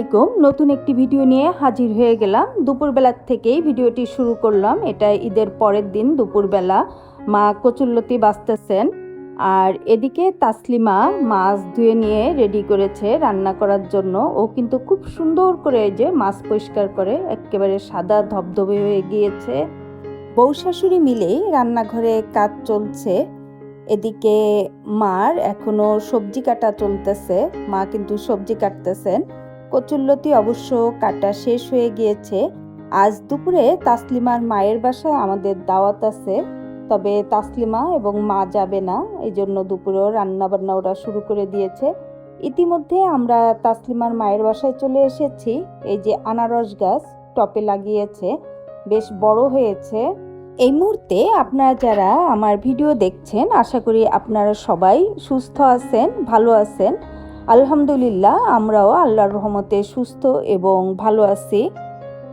আলাইকুম। নতুন একটি ভিডিও নিয়ে হাজির হয়ে গেলাম। দুপুরবেলার থেকেই ভিডিওটি শুরু করলাম। এটা ঈদের পরের দিন দুপুরবেলা। মা কচুল্লতি বাঁচতেছেন। আর এদিকে তাসলিমা মাছ ধুয়ে নিয়ে রেডি করেছে রান্না করার জন্য। ও কিন্তু খুব সুন্দর করে যে মাছ পরিষ্কার করে একেবারে সাদা ধবধবে হয়ে গিয়েছে। বউ শাশুড়ি মিলেই রান্নাঘরে কাজ চলছে। এদিকে মার এখনও সবজি কাটা চলতেছে। মা কিন্তু সবজি কাটতেছেন। কচুল্লতি অবশ্য কাটা শেষ হয়ে গিয়েছে। আজ দুপুরে তাসলিমার মায়ের বাসায় আমাদের দাওয়াত আছে। তবে তাসলিমা এবং মা যাবে না এই জন্য দুপুরেও রান্না বান্না ওরা শুরু করে দিয়েছে। ইতিমধ্যে আমরা তাসলিমার মায়ের বাসায় চলে এসেছি। এই যে আনারস গাছ টপে লাগিয়েছে, বেশ বড় হয়েছে। এই মুহূর্তে আপনারা যারা আমার ভিডিও দেখছেন, আশা করি আপনারা সবাই সুস্থ আছেন, ভালো আছেন। আলহামদুলিল্লাহ, আমরাও আল্লাহর রহমতে সুস্থ এবং ভালো আছি।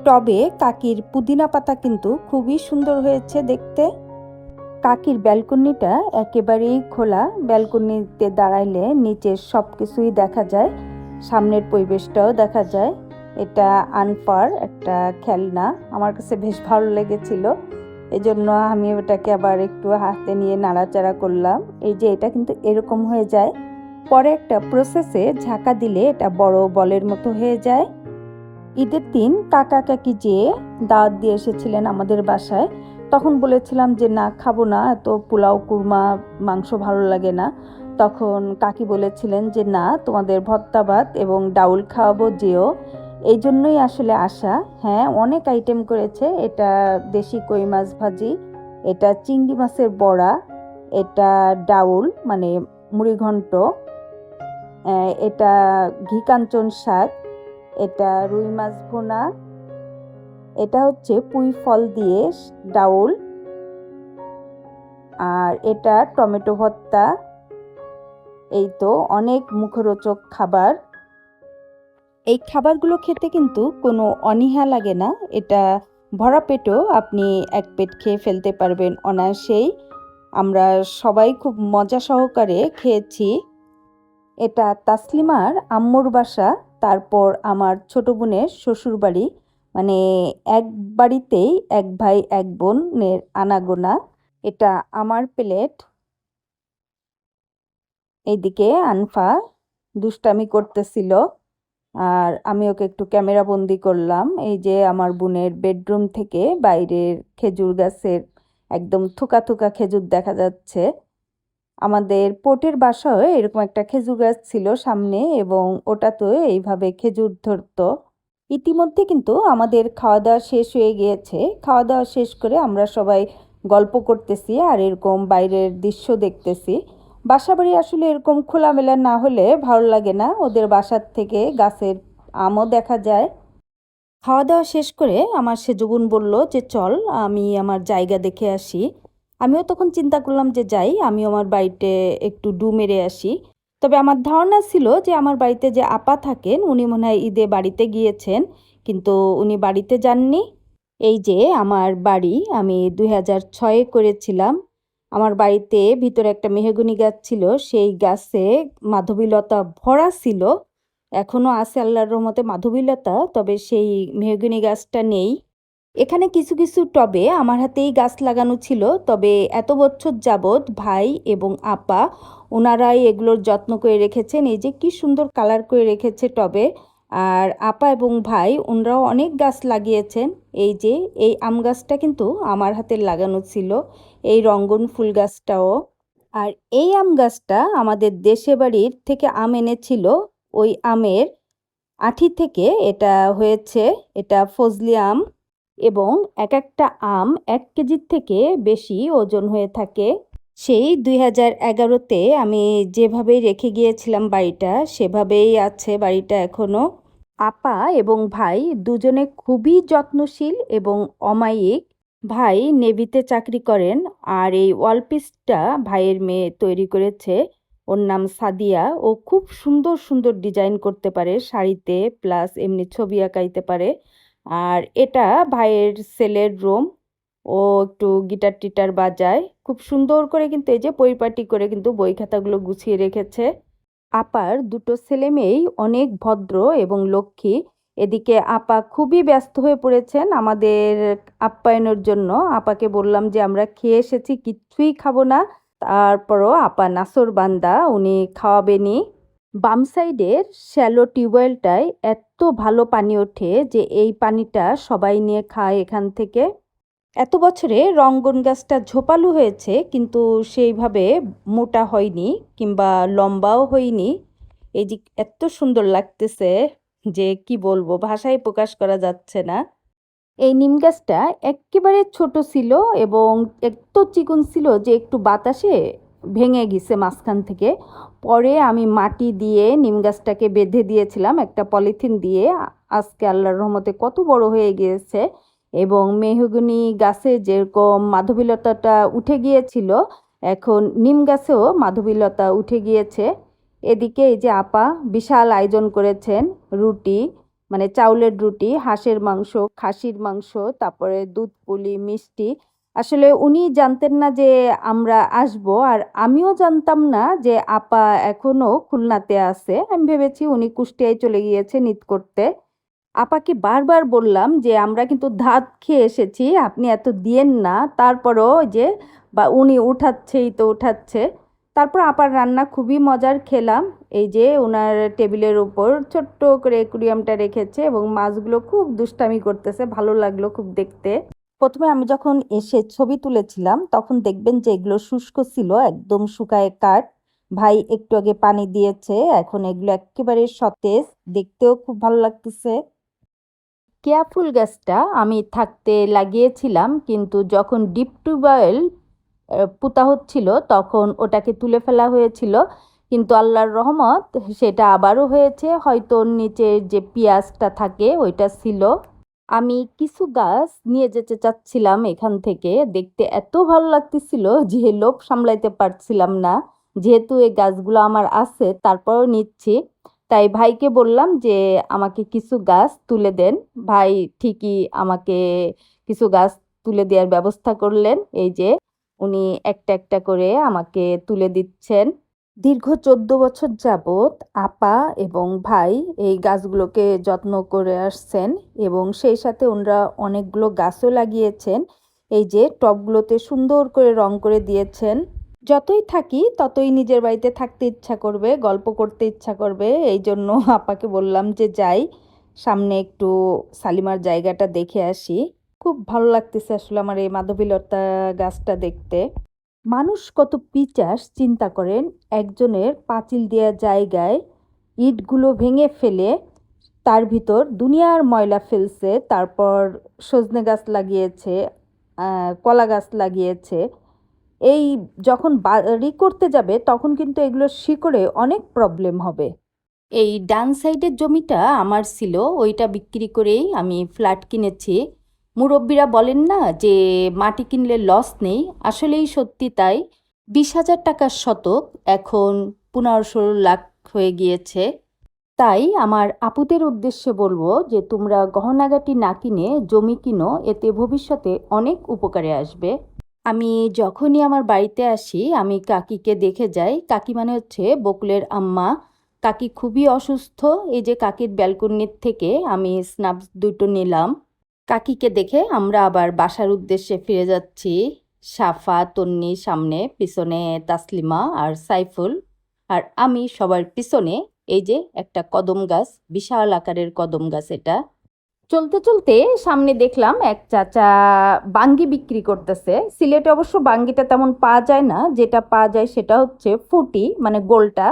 টবে কাকির পুদিনা পাতা কিন্তু খুবই সুন্দর হয়েছে দেখতে। কাকির ব্যালকনিটা একেবারেই খোলা, ব্যালকনিতে দাঁড়াইলে নিচের সব কিছুই দেখা যায়, সামনের পরিবেশটাও দেখা যায়। এটা আনফার একটা খেলনা, আমার কাছে বেশ ভালো লেগেছিল। এজন্য আমি ওটাকে আবার একটু হাতে নিয়ে নাড়াচাড়া করলাম। এই যে এটা কিন্তু এরকম হয়ে যায়। পরে একটা প্রসেসে ঝাঁকা দিলে এটা বড় বলের মতো হয়ে যায়। ঈদের দিন কাকা কাকি যেয়ে দাওয়াত দিয়ে এসেছিলেন আমাদের বাসায়, তখন বলেছিলাম যে, না, খাব না, এত পোলাও, কুরমা, মাংস ভালো লাগে না। তখন কাকি বলেছিলেন যে, না, তোমাদের ভর্তা ভাত এবং ডাউল খাওয়াবো যেও। এই জন্যই আসলে আসা হ্যাঁ অনেক আইটেম করেছে। এটা দেশি কই মাছ ভাজি, এটা চিংড়ি মাছের বড়া, এটা ডাউল মানে মুড়িঘণ্ট এটা ঘি কাঞ্চন শাক, এটা রুই মাছ ভুনা, এটা হচ্ছে পুঁই ফল দিয়ে ডাউল, আর এটা টমেটো ভর্তা, এই তো অনেক মুখরোচক খাবার। এই খাবারগুলো খেতে কিন্তু কোনো অনীহা লাগে না, এটা ভরা পেটও আপনি এক পেট খেয়ে ফেলতে পারবেন অনায়াসেই। আমরা সবাই খুব মজা সহকারে খেয়েছি। এটা তাসলিমার আম্মুর বাসা, তারপর আমার ছোট বোনের শ্বশুর বাড়ি মানে এক বাড়িতেই এক ভাই, এক বোনের আনাগোনা। এটা আমার প্লেট। এইদিকে আনফা দুষ্টামি করতেছিল। আর আমি ওকে একটু ক্যামেরা বন্দি করলাম। এই যে আমার বোনের বেডরুম থেকে বাইরের খেজুর গাছের একদম থুকা থুকা খেজুর দেখা যাচ্ছে। আমাদের পোটের বাসায় এরকম একটা খেজুর গাছ ছিল সামনে এবং ওটাতেও এইভাবে খেজুর ধরতো। ইতিমধ্যে কিন্তু আমাদের খাওয়া দাওয়া শেষ হয়ে গিয়েছে। খাওয়া দাওয়া শেষ করে আমরা সবাই গল্প করতেছি আর এরকম বাইরের দৃশ্য দেখতেছি। বাসাবাড়ি আসলে এরকম খোলামেলা না হলে ভালো লাগে না। ওদের বাসার থেকে গাছের আমও দেখা যায়। খাওয়া দাওয়া শেষ করে আমার সেজগুন বলল যে, চল, আমি আমার জায়গা দেখে আসি। আমিও তখন চিন্তা করলাম যে যাই আমি আমার বাড়িতে একটু ডু মেরে আসি। তবে আমার ধারণা ছিল যে আমার বাড়িতে যে আপা থাকেন, উনি মনে হয় ঈদে বাড়িতে গিয়েছেন, কিন্তু উনি বাড়িতে যাননি। এই যে আমার বাড়ি, আমি দুই হাজার ছয়ে করেছিলাম। আমার বাড়িতে ভিতরে একটা মেহগুনি গাছ ছিল, সেই গাছে মাধবীলতা ভরা ছিল। এখনও আছে আল্লাহর রহমতে মাধবীলতা, তবে সেই মেহগুনি গাছটা নেই। এখানে কিছু কিছু টবে আমার হাতেই গাছ লাগানো ছিল। তবে এত বছর যাবৎ ভাই এবং আপা ওনারাই এগুলোর যত্ন করে রেখেছেন। এই যে কি সুন্দর কালার করে রেখেছে টবে। আর আপা এবং ভাই ওনারাও অনেক গাছ লাগিয়েছেন। এই যে, এই আম গাছটা কিন্তু আমার হাতে লাগানো ছিল। এই রঙ্গন ফুল গাছটাও। আর এই আম গাছটা আমাদের দেশে বাড়ির থেকে আম এনেছিল। ওই আমের আঠি থেকে এটা হয়েছে। এটা ফজলি আম। এবং এক একটা আম এক কেজির থেকে বেশি ওজন হয়ে থাকে। সেই দুই হাজার এগারোতে আমি যেভাবেই রেখে গিয়েছিলাম বাড়িটা, সেভাবেই আছে বাড়িটা এখনও আপা এবং ভাই দুজনে খুবই যত্নশীল এবং অমায়িক। ভাই নেভিতে চাকরি করেন আর এই ওয়ালপিসটা ভাইয়ের মেয়ে তৈরি করেছে। ওর নাম সাদিয়া। ও খুব সুন্দর সুন্দর ডিজাইন করতে পারে, শাড়িতে প্লাস এমনি ছবি আঁকাইতে পারে। আর এটা ভাইয়ের সেলের রুম। ও একটু গিটার টিটার বাজায়। খুব সুন্দর করে কিন্তু এই যে পরিপাটি করে কিন্তু বই খাতাগুলো গুছিয়ে রেখেছে। আপার দুটো ছেলে মেয়েই অনেক ভদ্র এবং লক্ষ্মী। এদিকে আপা খুবই ব্যস্ত হয়ে পড়েছেন আমাদের আপ্যায়নের জন্য। আপাকে বললাম যে, আমরা খেয়ে এসেছি কিচ্ছুই খাব না। তারপরও আপা নাসর বান্দা, উনি খাওয়াবেনি বাম সাইডের শ্যালো টিউবওয়েলটায় এত ভালো পানি ওঠে যে এই পানিটা সবাই নিয়ে খায় এখান থেকে। এত বছরে রঙ্গন গাছটা ঝোপালো হয়েছে, কিন্তু সেইভাবে মোটা হয়নি কিংবা লম্বাও হয়নি। এই যে এত সুন্দর লাগতেছে যে কি বলব, ভাষায় প্রকাশ করা যাচ্ছে না। এই নিম গাছটা একেবারে ছোট ছিল এবং এত চিকন ছিল যে একটু বাতাসে ভেঙে গেছে মাঝখান থেকে। পরে আমি মাটি দিয়ে নিম গাছটাকে বেঁধে দিয়েছিলাম, একটা পলিথিন দিয়ে। আজকে আল্লাহর রহমতে কত বড় হয়ে গিয়েছে এবং মেহগুনি গাছে যেরকম মাধবীলতাটা উঠে গিয়েছিল, এখন নিম গাছেও মাধবীলতা উঠে গিয়েছে। এদিকে এই যে আপা বিশাল আয়োজন করেছেন, রুটি মানে চাউলের রুটি, হাঁসের মাংস, খাসির মাংস, তারপরে দুধ, পুলি, মিষ্টি আসলে উনি জানতেন না যে আমরা আসব, আর আমিও জানতাম না যে আপা এখনও খুলনাতে আছে। আমি ভেবেছি উনি কুষ্টিয়ায় চলে গিয়েছে নিত করতে। আপাকে বারবার বললাম যে, আমরা কিন্তু ধাত খেয়ে এসেছি, আপনি এত দিয়েন না। তারপরও যে, বা উনি উঠাচ্ছেই তো উঠাচ্ছে। তারপর আপার রান্না খুবই মজার খেলাম। এই যে ওনার টেবিলের উপর ছোট্ট করে একুরিয়ামটা রেখেছে এবং মাছগুলো খুব দুষ্টামি করতেছে, ভালো লাগল খুব দেখতে। প্রথমে আমি যখন এসে ছবি তুলেছিলাম, তখন দেখবেন যে এগুলো শুষ্ক ছিল, একদম শুকায় কাঠ। ভাই একটু আগে পানি দিয়েছে, এখন এগুলো একেবারে সতেজ, দেখতেও খুব ভালো লাগতেছে। কেয়া ফুল গাছটা আমি থাকতে লাগিয়েছিলাম, কিন্তু যখন ডিপ টিউবওয়েল পোতা হচ্ছিল, তখন ওটাকে তুলে ফেলা হয়েছিল। কিন্তু আল্লাহর রহমত, সেটা আবারও হয়েছে, হয়তো নিচের যে পেঁয়াজটা থাকে, ওইটা ছিল। আমি কিছু গাছ নিয়ে যেতে চাচ্ছিলাম এখান থেকে। দেখতে এত ভালো লাগতেছিল যে লোভ সামলাইতে পারছিলাম না। যেহেতু এই গাছগুলো আমার আছে, তারপরও নিচ্ছি। তাই ভাইকে বললাম যে, আমাকে কিছু গাছ তুলে দেন। ভাই ঠিকই আমাকে কিছু গাছ তুলে দেওয়ার ব্যবস্থা করলেন। এই যে উনি একটা একটা করে আমাকে তুলে দিচ্ছেন। দীর্ঘ চোদ্দ বছর যাবৎ আপা এবং ভাই এই গাছগুলোকে যত্ন করে আসছেন এবং সেই সাথে ওনারা অনেকগুলো গাছও লাগিয়েছেন। এই যে টবগুলোতে সুন্দর করে রং করে দিয়েছেন। যতই থাকি ততই নিজের বাড়িতে থাকতে ইচ্ছা করবে, গল্প করতে ইচ্ছা করবে। এই জন্য আপাকে বললাম যে যাই, সামনে একটু সালিমার জায়গাটা দেখে আসি। খুব ভালো লাগতেছে আসলে আমার এই মাধবীলতা গাছটা দেখতে। মানুষ কত পিচাস চিন্তা করেন, একজনের পাঁচিল দেওয়া জায়গায় ইটগুলো ভেঙে ফেলে তার ভিতর দুনিয়ার ময়লা ফেলছে, তারপর সজনে গাছ লাগিয়েছে কলা গাছ লাগিয়েছে। এই যখন বাড়ি করতে যাবে, তখন কিন্তু এগুলো শিকড়ে অনেক প্রবলেম হবে। এই ডান সাইডের জমিটা আমার ছিল, ওইটা বিক্রি করেই আমি ফ্ল্যাট কিনেছি। মুরব্বীরা বলেন না যে মাটি কিনলে লস নেই? আসলেই সত্যি তাই। বিশ হাজার টাকার শতক, এখন পনেরো ষোলো লাখ হয়ে গিয়েছে। তাই আমার আপুদের উদ্দেশ্যে বলব যে তোমরা গহনাগাটি না কিনে জমি কিনো, এতে ভবিষ্যতে অনেক উপকারে আসবে। আমি যখনই আমার বাড়িতে আসি, আমি কাকিকে দেখে যাই। কাকি মানে হচ্ছে বকুলের আম্মা। কাকি খুবই অসুস্থ, এই যে কাকির ব্যালকনির থেকে আমি স্নাপস দুটো নিলাম। কাকিকে দেখে আমরা আবার বাসার উদ্দেশ্যে ফিরে যাচ্ছি। সাফা, তন্নি সামনে, পিছনে তাসলিমা আর সাইফুল। আর আমি সবার পিছনে, এই যে একটা কদম গাছ, বিশাল আকারের কদম গাছ এটা। চলতে চলতে সামনে দেখলাম এক চাচা বাঙ্গি বিক্রি করতেছে। সিলেটে অবশ্য বাঙ্গিটা তেমন পাওয়া যায় না। যেটা পাওয়া যায় সেটা হচ্ছে ফুটি মানে গোলটা।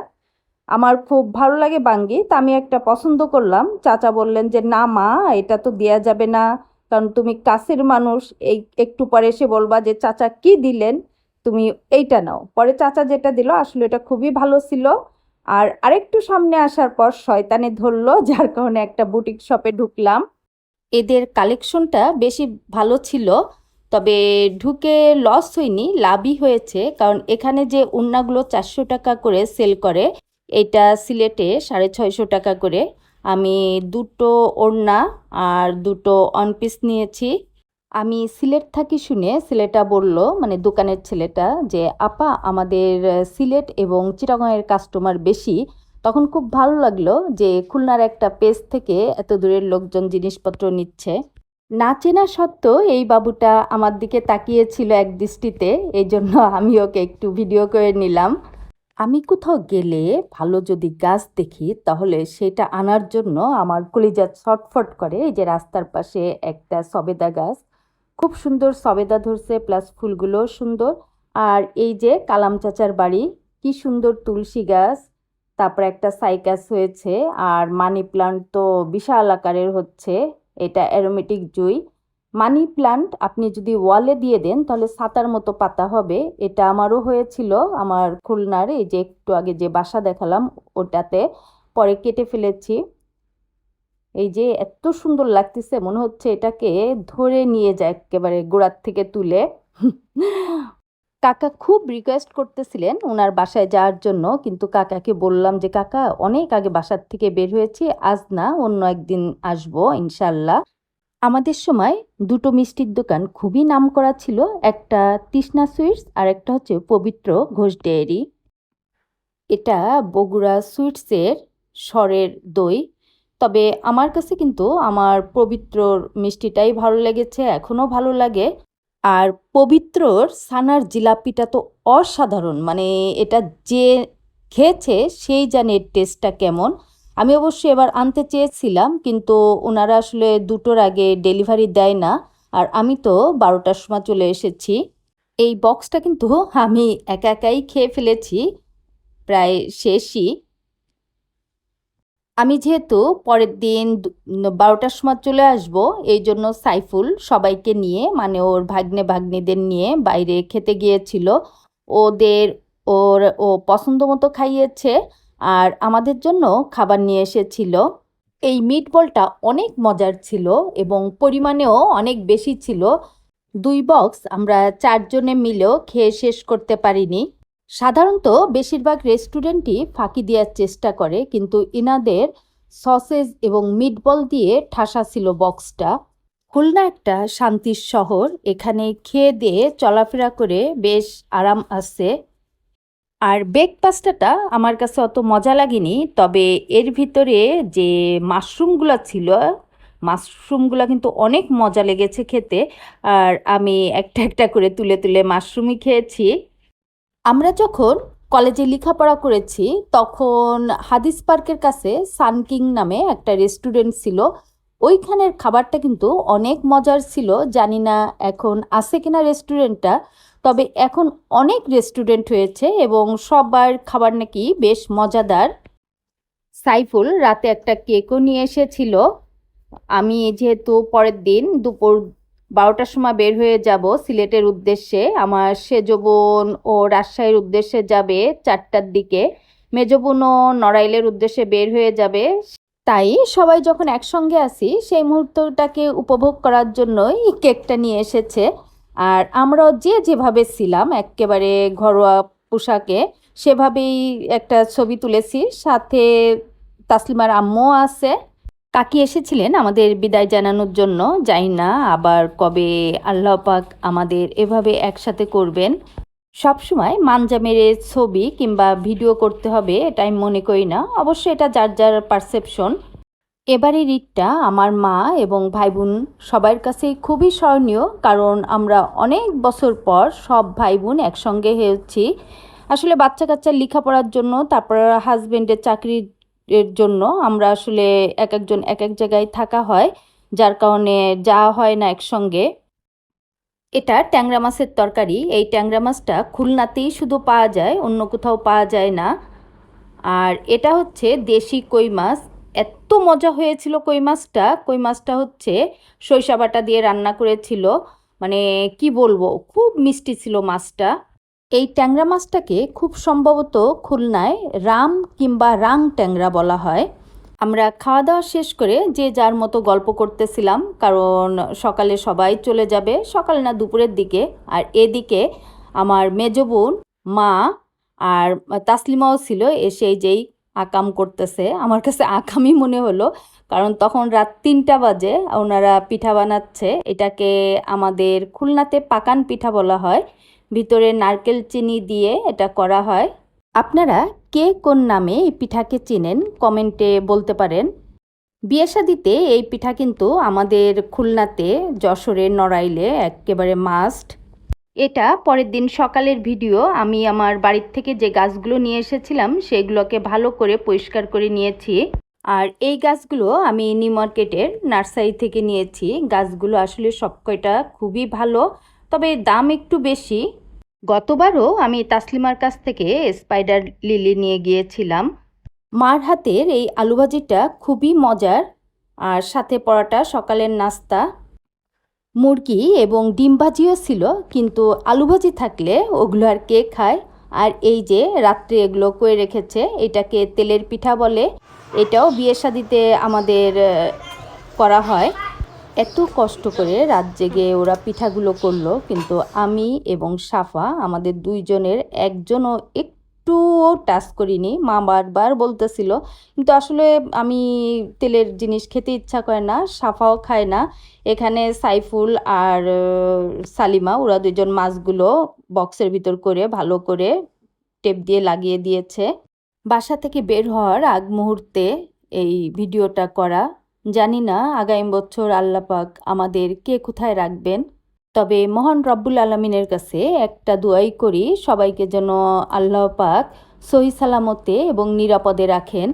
আমার খুব ভালো লাগে বাঙ্গি, তা আমি একটা পছন্দ করলাম। চাচা বললেন যে, না মা, এটা তো দেয়া যাবে না। কারণ তুমি কাছের মানুষ, এই একটু পরে এসে বলবা যে, চাচা কি দিলেন? তুমি এইটা নাও। পরে চাচা যেটা দিল, আসলে এটা খুবই ভালো ছিল। আর আরেকটু সামনে আসার পর শয়তানে ধরলো, যার কারণে একটা বুটিক শপে ঢুকলাম। এদের কালেকশনটা বেশি ভালো ছিল, তবে ঢুকে লস হয়নি, লাভই হয়েছে। কারণ এখানে যে উন্নাগুলো চারশো টাকা করে সেল করে এটা সিলেটে সাড়ে ছয়শো টাকা করে। আমি দুটো ওড়না আর দুটো অন পিস নিয়েছি। আমি সিলেট থাকি শুনে ছেলেটা বলল মানে দোকানের ছেলেটা, যে, আপা, আমাদের সিলেট এবং চিটাগংয়ের কাস্টমার বেশি। তখন খুব ভালো লাগল যে, খুলনার একটা পেজ থেকে এত দূরের লোকজন জিনিসপত্র নিচ্ছে। না চেনা সত্ত্বেও এই বাবুটা আমার দিকে তাকিয়েছিল এক দৃষ্টিতে এই জন্য আমি ওকে একটু ভিডিও করে নিলাম। আমি কোথাও গেলে ভালো যদি গাছ দেখি, তাহলে সেটা আনার জন্য আমার কলিজা ছটফট করে। এই যে রাস্তার পাশে একটা সবেদা গাছ, খুব সুন্দর সবেদা ধরছে প্লাস ফুলগুলো সুন্দর। আর এই যে কালাম চাচার বাড়ি, কি সুন্দর তুলসী গাছ, তারপর একটা সাইকাস হয়েছে, আর মানি প্লান্ট তো বিশাল আকারের হচ্ছে, এটা অ্যারোমেটিক জুই। মানি প্লান্ট আপনি যদি ওয়ালে দিয়ে দেন, তাহলে সাতার মতো পাতা হবে। এটা আমারও হয়েছিল আমার খুলনার, এই যে একটু আগে যে বাসা দেখালাম, ওটাতে পরে কেটে ফেলেছি। এই যে এত সুন্দর লাগতেছে, মনে হচ্ছে এটাকে ধরে নিয়ে যায় একেবারে গোড়ার থেকে তুলে। কাকা খুব রিকোয়েস্ট করতেছিলেন ওনার বাসায় যাওয়ার জন্য, কিন্তু কাকাকে বললাম যে, কাকা, অনেক আগে বাসার থেকে বের হয়েছি, আজ না, অন্য একদিন আসব, ইনশাল্লাহ। আমাদের সময় দুটো মিষ্টির দোকান খুবই নাম করা ছিল, একটা তৃষ্ণা সুইটস আর একটা হচ্ছে পবিত্র ঘোষ ডেয়ারি। এটা বগুড়া সুইটসের স্বরের দই, তবে আমার কাছে কিন্তু আমার পবিত্রর মিষ্টিটাই ভালো লেগেছে, এখনও ভালো লাগে। আর পবিত্রর সানার জিলাপিটা তো অসাধারণ মানে এটা যে খেয়েছে সেই জানে টেস্টটা কেমন। আমি অবশ্যই এবার আনতে চেয়েছিলাম, কিন্তু ওনারা আসলে দুটোর আগে ডেলিভারি দেয় না। আর আমি তো বারোটার সময় চলে এসেছি। এই বক্সটা কিন্তু আমি একা একাই খেয়ে ফেলেছি। প্রায় শেষই। আমি যেহেতু পরের দিন বারোটার সময় চলে আসব, এই জন্য সাইফুল সবাইকে নিয়ে মানে ওর ভাগ্নে ভাগ্নিদের নিয়ে বাইরে খেতে গিয়েছিল। ওদের, ওর, ও পছন্দ মতো খাইয়েছে। আর আমাদের জন্য খাবার নিয়ে এসেছিল। এই মিট বলটা অনেক মজার ছিল এবং পরিমাণেও অনেক বেশি ছিল। দুই বক্স আমরা চারজনে মিলেও খেয়ে শেষ করতে পারিনি। সাধারণত বেশিরভাগ রেস্টুরেন্টই ফাঁকি দেওয়ার চেষ্টা করে, কিন্তু ইনাদের সসেজ এবং মিটবল দিয়ে ঠাসা ছিল বক্সটা খুলনা একটা শান্তির শহর, এখানে খেয়ে দিয়ে চলাফেরা করে বেশ আরাম আছে আর বেক পাস্তাটা আমার কাছে অত মজা লাগেনি, তবে এর ভিতরে যে মাশরুমগুলো ছিল মাশরুমগুলো কিন্তু অনেক মজা লেগেছে খেতে। আর আমি একটা একটা করে তুলে তুলে মাশরুমই খেয়েছি। আমরা যখন কলেজে লেখাপড়া করেছি, তখন হাদিস পার্কের কাছে সানকিং নামে একটা রেস্টুরেন্ট ছিল। ওইখানের খাবারটা কিন্তু অনেক মজার ছিল, জানি না এখন আছে কিনা রেস্টুরেন্টটা তবে এখন অনেক রেস্টুরেন্ট হয়েছে এবং সবার খাবার নাকি বেশ মজাদার। সাইফুল রাতে একটা কেকও নিয়ে এসেছিল। আমি যেহেতু পরের দিন দুপুর বারোটার সময় বের হয়ে যাব সিলেটের উদ্দেশ্যে, আমার সেজ বোন ও রাজশাহীর উদ্দেশ্যে যাবে চারটার দিকে। মেজো বোনও নড়াইলের উদ্দেশ্যে বের হয়ে যাবে। তাই সবাই যখন একসঙ্গে আসি সেই মুহূর্তটাকে উপভোগ করার জন্যই কেকটা নিয়ে এসেছে। আর আমরাও যে যেভাবে ছিলাম, একেবারে ঘরোয়া পোশাকে, সেভাবেই একটা ছবি তুলেছি। সাথে তাসলিমার আম্মুও আছে। কাকি এসেছিলেন আমাদের বিদায় জানানোর জন্য। যাই না আবার কবে আল্লাহ পাক আমাদের এভাবে একসাথে করবেন। সবসময় মানজা মেরে ছবি কিংবা ভিডিও করতে হবে এটা আমি মনে করি না। অবশ্যই এটা যার যার পারসেপশন। এবারের ঈদটা আমার মা এবং ভাই বোন সবার কাছেই খুবই স্মরণীয়, কারণ আমরা অনেক বছর পর সব ভাই বোন একসঙ্গে হয়েছি। আসলে বাচ্চা কাচ্চা লেখাপড়ার জন্য, তারপর হাজব্যান্ডের চাকরির জন্য আমরা আসলে এক একজন এক এক জায়গায় থাকা হয়, যার কারণে যাওয়া হয় না একসঙ্গে। এটা ট্যাংরা মাছের তরকারি। এই ট্যাংরা মাছটা খুলনাতেই শুধু পাওয়া যায়, অন্য কোথাও পাওয়া যায় না। আর এটা হচ্ছে দেশি কই মাছ। এত মজা হয়েছিল কই মাছটা। কই মাছটা হচ্ছে সরিষা দিয়ে রান্না করেছিল। মানে কি বলব, খুব মিষ্টি ছিল মাছটা। এই ট্যাংরা মাছটাকে খুব সম্ভবত খুলনায় রাম কিংবা রাং ট্যাংরা বলা হয়। আমরা খাওয়া দাওয়া শেষ করে যে যার মতো গল্প করতেছিলাম, কারণ সকালে সবাই চলে যাবে, সকাল না দুপুরের দিকে। আর এদিকে আমার মেজ বোন, মা আর তাসলিমাও ছিল, এসে যেই আকাম করতেছে। আমার কাছে আকামই মনে হলো, কারণ তখন রাত তিনটা বাজে, ওনারা পিঠা বানাচ্ছে। এটাকে আমাদের খুলনাতে পাকান পিঠা বলা হয়। ভিতরে নারকেল চিনি দিয়ে এটা করা হয়। আপনারা কে কোন নামে এই পিঠাকে চেনেন কমেন্টে বলতে পারেন। বিয়ে শাদিতে এই পিঠা কিন্তু আমাদের খুলনাতে যশোরের নড়াইলে একেবারে মাস্ট এটা পরের দিন সকালের ভিডিও। আমি আমার বাড়ির থেকে যে গাছগুলো নিয়ে এসেছিলাম, সেগুলোকে ভালো করে পরিষ্কার করে নিয়েছি। আর এই গাছগুলো আমি নিউ মার্কেটের নার্সারি থেকে নিয়েছি। গাছগুলো আসলে সব কয়টা খুবই ভালো, তবে দাম একটু বেশি। গতবারও আমি তাসলিমার কাছ থেকে স্পাইডার লিলি নিয়ে গিয়েছিলাম। মার হাতের এই আলুভাজিটা খুবই মজার, আর সাথে পরাটা, সকালের নাস্তা। মুরগি এবং ডিম ভাজিও ছিল, কিন্তু আলু ভাজি থাকলে ওগুলো আর কে খায়? আর এই যে রাত্রে এগুলো করে রেখেছে, এটাকে তেলের পিঠা বলে, এটাও বিয়ে শাদিতে আমাদের করা হয়। এত কষ্ট করে রাত জেগে ওরা পিঠাগুলো করল, কিন্তু আমি এবং সাফা আমাদের দুইজনের একজনও একটুও টাচ করিনি। মা বারবার বলতেছিল, কিন্তু আসলে আমি তেলের জিনিস খেতে ইচ্ছা করে না, সাফাও খায় না। এখানে সাইফুল আর সালিমা, ওরা দুজন মাছগুলো বক্সের ভিতর করে ভালো করে টেপ দিয়ে লাগিয়ে দিয়েছে। বাসা থেকে বের হওয়ার আগ মুহূর্তে এই ভিডিওটা করা। জানি না আগামী বছর আল্লাপাক আমাদের কে কোথায় রাখবেন। তবে মহান রব্বুল আলমিনের কাছে একটা দোয়াই করি, সবাইকে যেন আল্লাহ পাক সহি সালামতে এবং নিরাপদে রাখেন।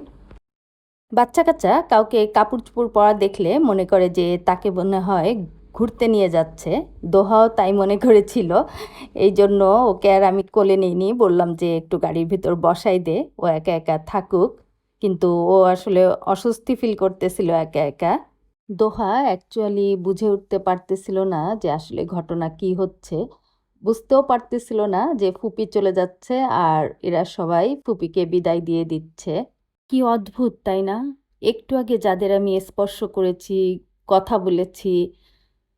বাচ্চা কাচ্চা কাউকে কাপড় চোপড় পরা দেখলে মনে করে যে তাকে মনে হয় ঘুরতে নিয়ে যাচ্ছে। দোহাও তাই মনে করেছিল। এই জন্য ওকে আর আমি কোলে নিইনি, বললাম যে একটু গাড়ির ভিতর বসাই দে, ও একা একা থাকুক। কিন্তু ও আসলে অস্বস্তি ফিল করতেছিল একা একা। দোহা অ্যাকচুয়ালি বুঝে উঠতে পারতেছিল না যে আসলে ঘটনা কি হচ্ছে। বুঝতেও পারতেছিল না যে ফুপি চলে যাচ্ছে আর এরা সবাই ফুপিকে বিদায় দিয়ে দিচ্ছে। কি অদ্ভুত, তাই না? একটু আগে যাদের আমি স্পর্শ করেছি, কথা বলেছি,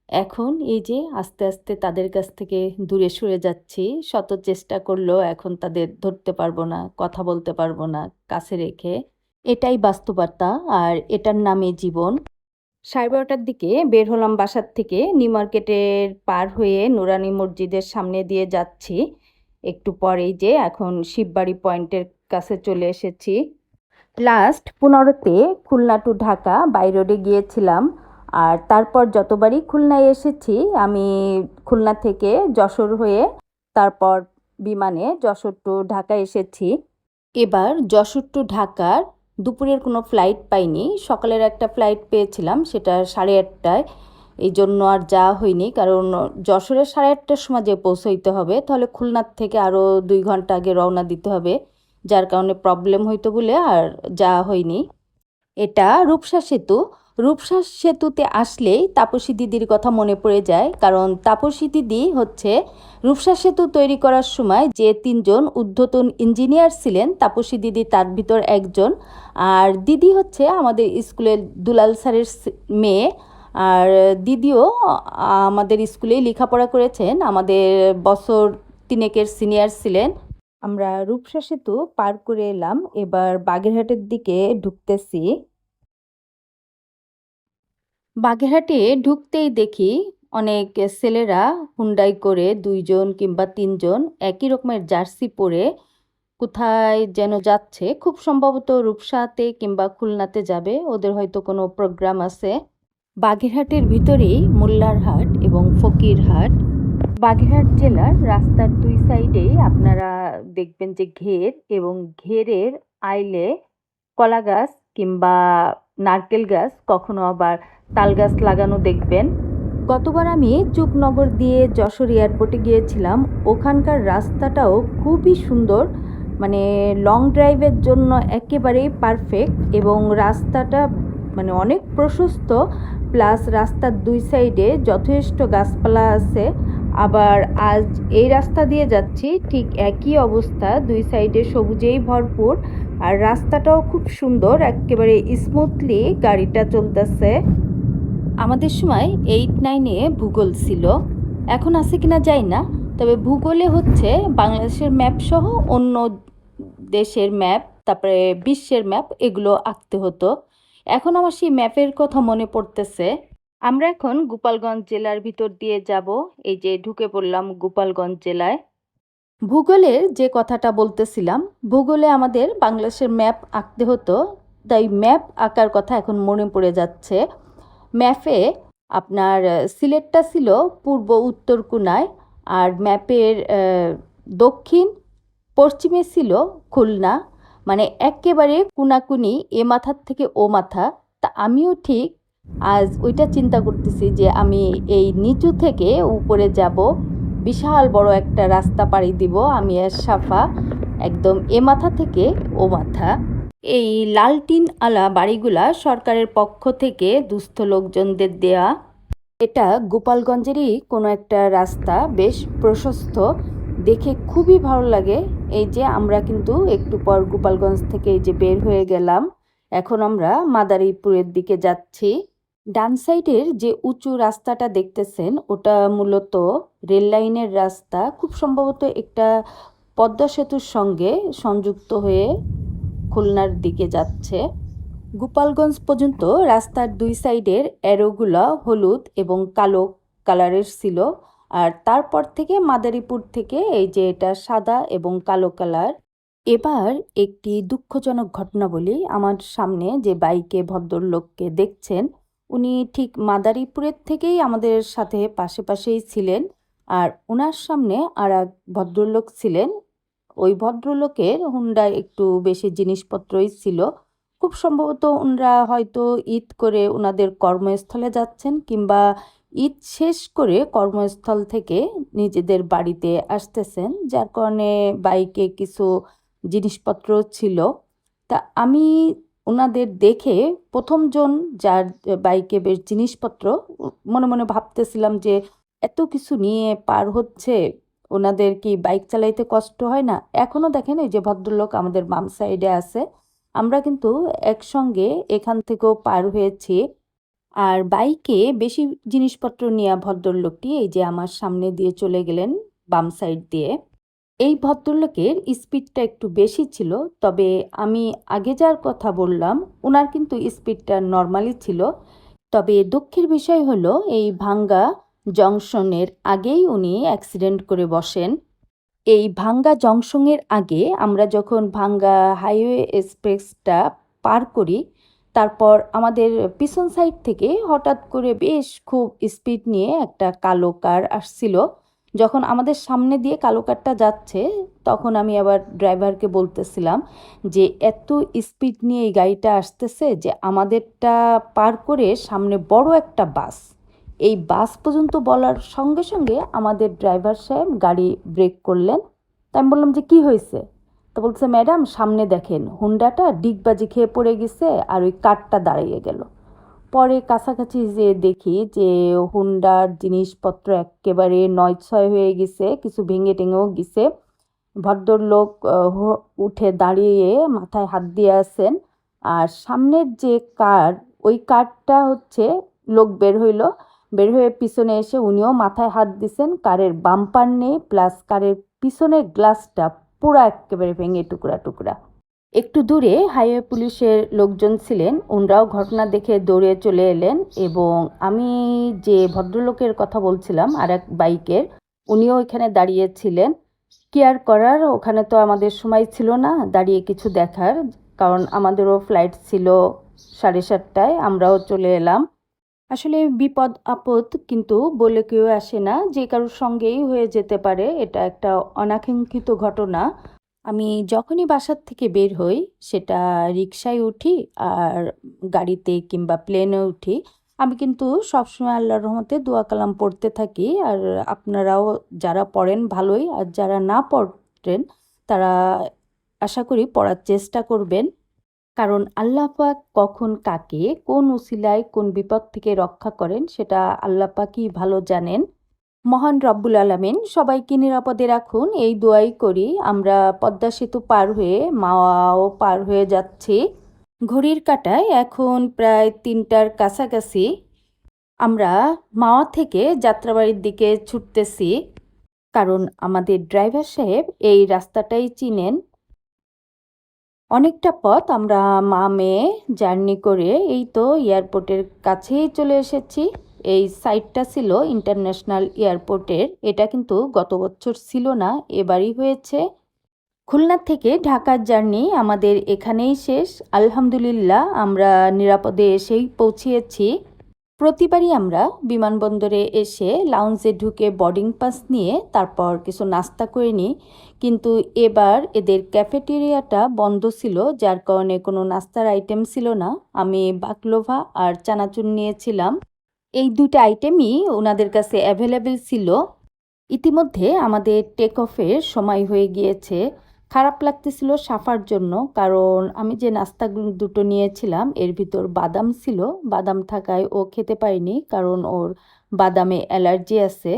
এখন এই যে আস্তে আস্তে তাদের কাছ থেকে দূরে সরে যাচ্ছি, শত চেষ্টা করলেও এখন তাদের ধরতে পারব না, কথা বলতে পারব না, কাছে রেখে। এটাই বাস্তবতা আর এটার নামে জীবন। সাড়ে বারোটার দিকে বের হলাম বাসার থেকে। নিউ মার্কেটের পার হয়ে নুরানি মসজিদের সামনে দিয়ে যাচ্ছি। একটু পরেই যে এখন শিববাড়ি পয়েন্টের কাছে চলে এসেছি। লাস্ট পনেরোতে খুলনা টু ঢাকা বাই রোডে গিয়েছিলাম। আর তারপর যতবারই খুলনায় এসেছি, আমি খুলনা থেকে যশোর হয়ে তারপর বিমানে যশোর টু ঢাকা এসেছি। এবার যশোর টু ঢাকার দুপুরের কোনো ফ্লাইট পাইনি। সকালের একটা ফ্লাইট পেয়েছিলাম, সেটা সাড়ে আটটায়। এই জন্য আর যাওয়া হয়নি, কারণ যশোরের সাড়ে আটটার সময় যে পৌঁছইতে হবে, তাহলে খুলনার থেকে আরও দুই ঘণ্টা আগে রওনা দিতে হবে। যার কারণে প্রবলেম হইতো বলে আর যাওয়া হয়নি। এটা রূপসা সেতু। রূপসা সেতুতে আসলেই তাপসী দিদির কথা মনে পড়ে যায়, কারণ তাপসী দিদি হচ্ছে রূপসা সেতু তৈরি করার সময় যে তিনজন ঊর্ধ্বতন ইঞ্জিনিয়ার ছিলেন, তাপসী দিদি তার ভিতর একজন। আর দিদি হচ্ছে আমাদের স্কুলের দুলাল স্যারের মেয়ে। আর দিদিও আমাদের স্কুলেই লেখাপড়া করেছেন, আমাদের বছর তিনেকের সিনিয়র ছিলেন। আমরা রূপসা সেতু পার করে এলাম, এবার বাগেরহাটের দিকে ঢুকতেছি। বাগেরহাটে ঢুকতেই দেখি অনেক ছেলেরা হুন্ডাই করে দুইজন কিংবা তিনজন একই রকমের জার্সি পরে কোথায় যেন যাচ্ছে। খুব সম্ভবত রূপসাতে কিংবা খুলনাতে যাবে। ওদের হয়তো কোনো প্রোগ্রাম আছে। বাগেরহাটের ভিতরেই মোল্লারহাট এবং ফকিরহাট বাগেরহাট জেলার রাস্তার দুই সাইডেই আপনারা দেখবেন যে ঘের এবং ঘেরের আইলে কলা গাছ কিংবা নারকেল গাছ, কখনো আবার তাল গাছ লাগানো দেখবেন। গতবার আমি চুকনগর দিয়ে যশোর এয়ারপোর্টে গিয়েছিলাম। ওখানকার রাস্তাটাও খুবই সুন্দর মানে লং ড্রাইভের জন্য একেবারেই পারফেক্ট এবং রাস্তাটা মানে অনেক প্রশস্ত প্লাস রাস্তার দুই সাইডে যথেষ্ট গাছপালা আছে। আবার আজ এই রাস্তা দিয়ে যাচ্ছি, ঠিক একই অবস্থা, দুই সাইডে সবুজেই ভরপুর, আর রাস্তাটাও খুব সুন্দর, একেবারে স্মুথলি গাড়িটা চলতেছে। আমাদের সময় এইট নাইনে ভূগোল ছিল। এখন আছে কিনা যাই না, তবে ভূগোলে হচ্ছে বাংলাদেশের ম্যাপ সহ অন্য দেশের ম্যাপ তারপরে বিশ্বের ম্যাপ এগুলো আঁকতে হতো। এখন আমার সেই ম্যাপের কথা মনে পড়তেছে। আমরা এখন গোপালগঞ্জ জেলার ভিতর দিয়ে যাব। এই যে ঢুকে পড়লাম গোপালগঞ্জ জেলায়। ভূগোলের যে কথাটা বলতেছিলাম, ভূগোলে আমাদের বাংলাদেশের ম্যাপ আঁকতে হতো, তাই ম্যাপ আঁকার কথা এখন মনে পড়ে যাচ্ছে। ম্যাপে আপনার, সিলেটটা ছিল পূর্ব উত্তর কোণায়, আর ম্যাপের দক্ষিণ, পশ্চিমে ছিল খুলনা। মানে একেবারে কোনাকুনি, এ মাথার থেকে ও মাথা। তা আমিও ঠিক আজ ওইটা চিন্তা করতেছি যে আমি এই নিচু থেকে উপরে যাব, বিশাল বড় একটা রাস্তা পাড়ি দিব, আমি আর সাফা, একদম এ মাথা থেকে ও মাথা। এই লালটিন আলা বাড়িগুলা সরকারের পক্ষ থেকে দুস্থ লোকজনদের দেয়া। এটা গোপালগঞ্জেরই কোনো একটা রাস্তা, বেশ প্রশস্ত। দেখে খুবই ভালো লাগে। এই যে আমরা কিন্তু একটু পর গোপালগঞ্জ থেকে এই যে বের হয়ে গেলাম। এখন আমরা মাদারীপুরের দিকে যাচ্ছি। ডান সাইডের যে উঁচু রাস্তাটা দেখতেছেন, ওটা মূলত রেল লাইনের রাস্তা। খুব সম্ভবত একটা পদ্মা সেতুর সঙ্গে সংযুক্ত হয়ে খুলনার দিকে যাচ্ছে। গোপালগঞ্জ পর্যন্ত রাস্তার দুই সাইডের অ্যারোগুলা হলুদ এবং কালো কালারের ছিল। আর তারপর থেকে মাদারীপুর থেকে এই যে এটা সাদা এবং কালো কালার, এবার একটি দুঃখজনক ঘটনা বলি। আমার সামনে যে বাইকে ভদ্রলোককে দেখছেন উনি ঠিক মাদারীপুরের থেকেই আমাদের সাথে পাশে পাশেই ছিলেন আর ওনার সামনে আর এক ভদ্রলোক ছিলেন। ওই ভদ্রলোকের হুন্ডায় একটু বেশি জিনিসপত্রই ছিল। খুব সম্ভবত ওনারা হয়তো ঈদ করে ওনাদের কর্মস্থলে যাচ্ছেন কিংবা ঈদ শেষ করে কর্মস্থল থেকে নিজেদের বাড়িতে আসতেছেন, যার কারণে বাইকে কিছু জিনিসপত্র ছিল। তা আমি ওনাদের দেখে প্রথমজন যার বাইকে বেশ জিনিসপত্র, মনে মনে ভাবতেছিলাম যে এত কিছু নিয়ে পার হচ্ছে ওনাদের কি বাইক চালাইতে কষ্ট হয় না? এখনও দেখেন এই যে ভদ্রলোক আমাদের বাম সাইডে আছে, আমরা কিন্তু একসঙ্গে এখান থেকেও পার হয়েছি। আর বাইকে বেশি জিনিসপত্র নিয়ে ভদ্রলোকটি এই যে আমার সামনে দিয়ে চলে গেলেন বাম সাইড দিয়ে। এই ভদ্রলোকের স্পিডটা একটু বেশি ছিল, তবে আমি আগে যার কথা বললাম ওনার কিন্তু স্পিডটা নর্মালি ছিল। তবে দুঃখের বিষয় হলো, এই ভাঙ্গা জংশনের আগেই উনি অ্যাক্সিডেন্ট করে বসেন। এই ভাঙ্গা জংশনের আগে আমরা যখন ভাঙ্গা হাইওয়ে এক্সপ্রেসটা পার করি, তারপর আমাদের পিছন সাইড থেকে হঠাৎ করে বেশ খুব স্পিড নিয়ে একটা কালো কার আসছিল। যখন আমাদের সামনে দিয়ে কালো কারটা যাচ্ছে, তখন আমি আবার ড্রাইভারকে বলতেছিলাম যে, এত স্পিড নিয়ে এই গাড়িটা আসতেছে যে, আমাদেরটা পার করে সামনে বড় একটা বাস। এই বাস পর্যন্ত বলার সঙ্গে সঙ্গে আমাদের ড্রাইভার সাহেব গাড়ি ব্রেক করলেন। তাই আমি বললাম যে, কি হয়েছে? তো বলছে, ম্যাডাম, সামনে দেখেন, হুন্ডাটা ডিগবাজি খেয়ে পড়ে গেছে আর ওই কারটা দাঁড়িয়ে গেল। পরে কাছাকাছি যে দেখি যে হুন্ডার জিনিসপত্র একেবারে নয় ছয় হয়ে গেছে, কিছু ভেঙে টেঙেও গেছে। ভদ্রলোক উঠে দাঁড়িয়ে মাথায় হাত দিয়ে আছেন। আর সামনের যে কার, ওই কারটা হচ্ছে লোক বের হইল। বের হয়ে পিছনে এসে উনিও মাথায় হাত দিছেন। কারের বাম্পার নেই, প্লাস কারের পিছনের গ্লাসটা পুরো একেবারে ভেঙে টুকরা টুকরা। একটু দূরে হাইওয়ে পুলিশের লোকজন ছিলেন। ওনরাও ঘটনা দেখে দৌড়ে চলে এলেন এবং আমি যে ভদ্রলোকের কথা বলছিলাম, আর এক বাইকের, উনিও এখানে দাঁড়িয়েছিলেন কেয়ার করার ওখানে তো আমাদের সময় ছিল না, দাঁড়িয়ে কিছু দেখার, কারণ আমাদেরও ফ্লাইট ছিল সাড়ে সাতটায়, আমরাও চলে এলাম। আসলে বিপদ, আপদ কিন্তু বলে কেউ আসে না, যে কারোর সঙ্গেই হয়ে যেতে পারে, এটা একটা অনাকাঙ্ক্ষিত ঘটনা। আমি যখনই বাসার থেকে বের হই, সেটা রিক্সায় উঠি আর গাড়িতে কিংবা প্লেনে উঠি। আমি কিন্তু সবসময় আল্লাহর রহমতে দোয়া কালাম পড়তে থাকি আর আপনারাও যারা পড়েন ভালোই আর যারা না পড়েন, তারা আশা করি পড়ার চেষ্টা করবেন। কারণ আল্লাহ পাক কখন কাকে, কোন উসিলায় কোন বিপদ থেকে রক্ষা করেন, সেটা আল্লাহ পাকই ভালো জানেন। মহান রব্বুল আলামিন, সবাইকে নিরাপদে রাখুন। এই দোয়াই করি, আমরা পদ্মা সেতু পার হয়ে, মাওয়াও পার হয়ে যাচ্ছি। ঘড়ির কাঁটায় এখন প্রায় তিনটার কাছাকাছি। আমরা মাওয়া থেকে যাত্রাবাড়ির দিকে ছুটতেছি, কারণ আমাদের ড্রাইভার সাহেব এই রাস্তাটাই চিনেন। অনেকটা পথ আমরা মা মেয়ে জার্নি করে, এই তো এয়ারপোর্টের কাছেই চলে এসেছি। এই সাইটটা ছিল ইন্টারন্যাশনাল এয়ারপোর্টের এটা কিন্তু গত বছর ছিল না, এবারই হয়েছে। খুলনা থেকে ঢাকার জার্নি আমাদের এখানেই শেষ। আলহামদুলিল্লাহ, আমরা নিরাপদে এসেই পৌঁছিয়েছি। প্রতিবারই আমরা বিমানবন্দরে এসে লাউঞ্জে ঢুকে বোর্ডিং পাস নিয়ে তারপর কিছু নাস্তা করে নিই। কিন্তু এবার এদের ক্যাফেটেরিয়াটা বন্ধ ছিল, যার কারণে কোনো নাস্তার আইটেম ছিল না। আমি বাকলোভা আর চানাচুর নিয়েছিলাম। এই দুটো আইটেমই ওনাদের কাছে অ্যাভেলেবেল ছিল। ইতিমধ্যে আমাদের টেক অফের সময় হয়ে গিয়েছে। খারাপ লাগতেছিল সাফার জন্য, কারণ আমি যে নাস্তা দুটো নিয়েছিলাম, এর ভিতর বাদাম ছিল। বাদাম থাকায় ও খেতে পারেনি, কারণ ওর বাদামে অ্যালার্জি আছে।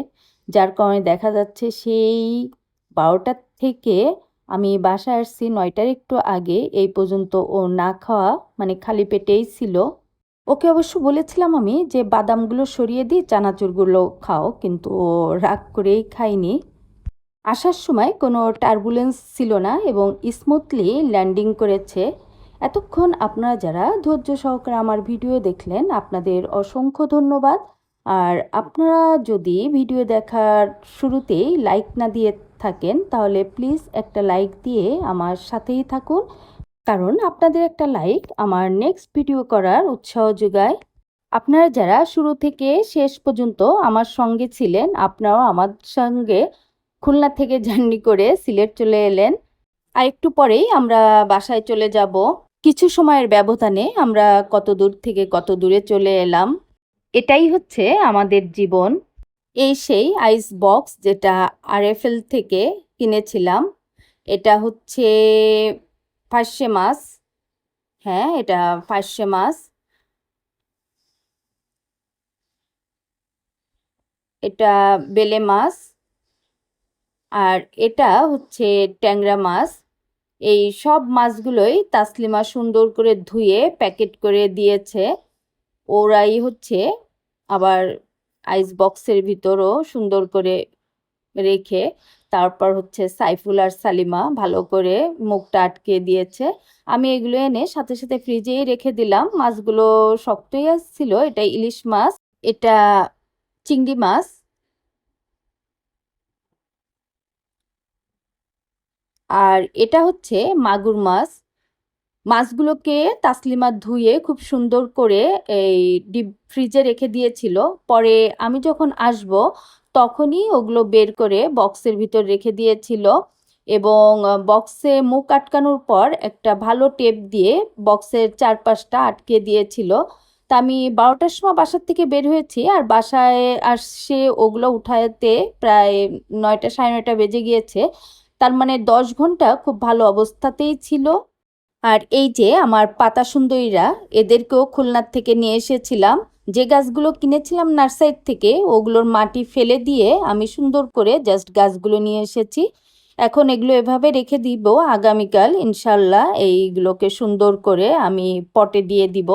যার কারণে দেখা যাচ্ছে সেই বারোটার থেকে আমি বাসায় আসছি নয়টার একটু আগে। এই পর্যন্ত ও না খাওয়া মানে খালি পেটেই ছিল। ওকে অবশ্য বলেছিলাম আমি যে বাদামগুলো সরিয়ে দিই, চানাচুরগুলো খাও, কিন্তু ও রাগ করেই খায়নি। আসার সময় কোনো টার্বুলেন্স ছিল না এবং স্মুথলি ল্যান্ডিং করেছে। এতক্ষণ আপনারা যারা ধৈর্য সহকারে আমার ভিডিও দেখলেন, আপনাদের অসংখ্য ধন্যবাদ। আর আপনারা যদি ভিডিও দেখার শুরুতেই লাইক না দিয়ে থাকেন, তাহলে প্লিজ একটা লাইক দিয়ে আমার সাথেই থাকুন। কারণ আপনাদের একটা লাইক আমার নেক্সট ভিডিও করার উৎসাহ যোগায়। আপনারা যারা শুরু থেকে শেষ পর্যন্ত আমার সঙ্গে ছিলেন, আপনারাও আমার সঙ্গে খুলনা থেকে জার্নি করে সিলেট চলে এলেন। আর একটু পরেই আমরা বাসায় চলে যাব। কিছু সময়ের ব্যবধানে আমরা কত দূর থেকে কত দূরে চলে এলাম, এটাই হচ্ছে আমাদের জীবন। এই সেই আইস বক্স যেটা আরএফএল থেকে কিনেছিলাম, এটা হচ্ছে ফার্সে মাছ হ্যাঁ এটা ফার্সে মাছ এটা বেলে মাছ আর এটা হচ্ছে ট্যাংরা মাছ এই সব মাছগুলোই তাসলিমা সুন্দর করে ধুয়ে, প্যাকেট করে দিয়েছে। ওরাই হচ্ছে আবার আইস বক্সের ভিতরও সুন্দর করে রেখে তারপর হচ্ছে সাইফুল আর সালিমা ভালো করে মুখটা আটকে দিয়েছে। আমি এগুলো এনে সাথে সাথে ফ্রিজেই রেখে দিলাম। মাছগুলো শক্তই আসছিল। এটা ইলিশ মাছ, এটা চিংড়ি মাছ। আর এটা হচ্ছে মাগুর মাছ। মাছগুলোকে তাসলিমা ধুয়ে খুব সুন্দর করে এই ডিপ ফ্রিজে রেখে দিয়েছিল। পরে আমি যখন আসব তখনই ওগুলো বের করে বক্সের ভিতর রেখে দিয়েছিল এবং বক্সে মুখ আটকানোর পর একটা ভালো টেপ দিয়ে বক্সের চারপাশটা আটকে দিয়েছিল। তা আমি বারোটার সময় বাসার থেকে বের হয়েছি আর বাসায় আসে ওগুলো উঠাতে প্রায় নয়টা সাড়ে নয়টা বেজে গিয়েছে। তার মানে দশ ঘণ্টা খুব ভালো অবস্থাতেই ছিল। আর এই যে আমার পাতা সুন্দরীরা, এদেরকেও খুলনার থেকে নিয়ে এসেছিলাম। যে গাছগুলো কিনেছিলাম নার্সারির থেকে, ওগুলোর মাটি ফেলে দিয়ে আমি সুন্দর করে জাস্ট গাছগুলো নিয়ে এসেছি। এখন এগুলো এভাবে রেখে দিব, আগামীকাল ইনশাল্লাহ এইগুলোকে সুন্দর করে আমি পটে দিয়ে দিব।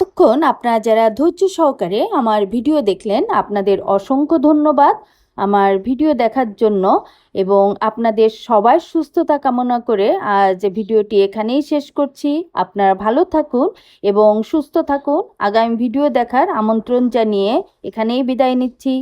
তখন আপনারা যারা ধৈর্য সহকারে আমার ভিডিও দেখলেন, আপনাদের অসংখ্য ধন্যবাদ। আমার ভিডিও দেখার জন্য এবং আপনাদের সবাই সুস্থতা কামনা করে আজ ভিডিওটি এখানেই শেষ করছি। আপনারা ভালো থাকুন এবং সুস্থ থাকুন। আগামী ভিডিও দেখার আমন্ত্রণ জানিয়ে এখানেই বিদায় নিচ্ছি।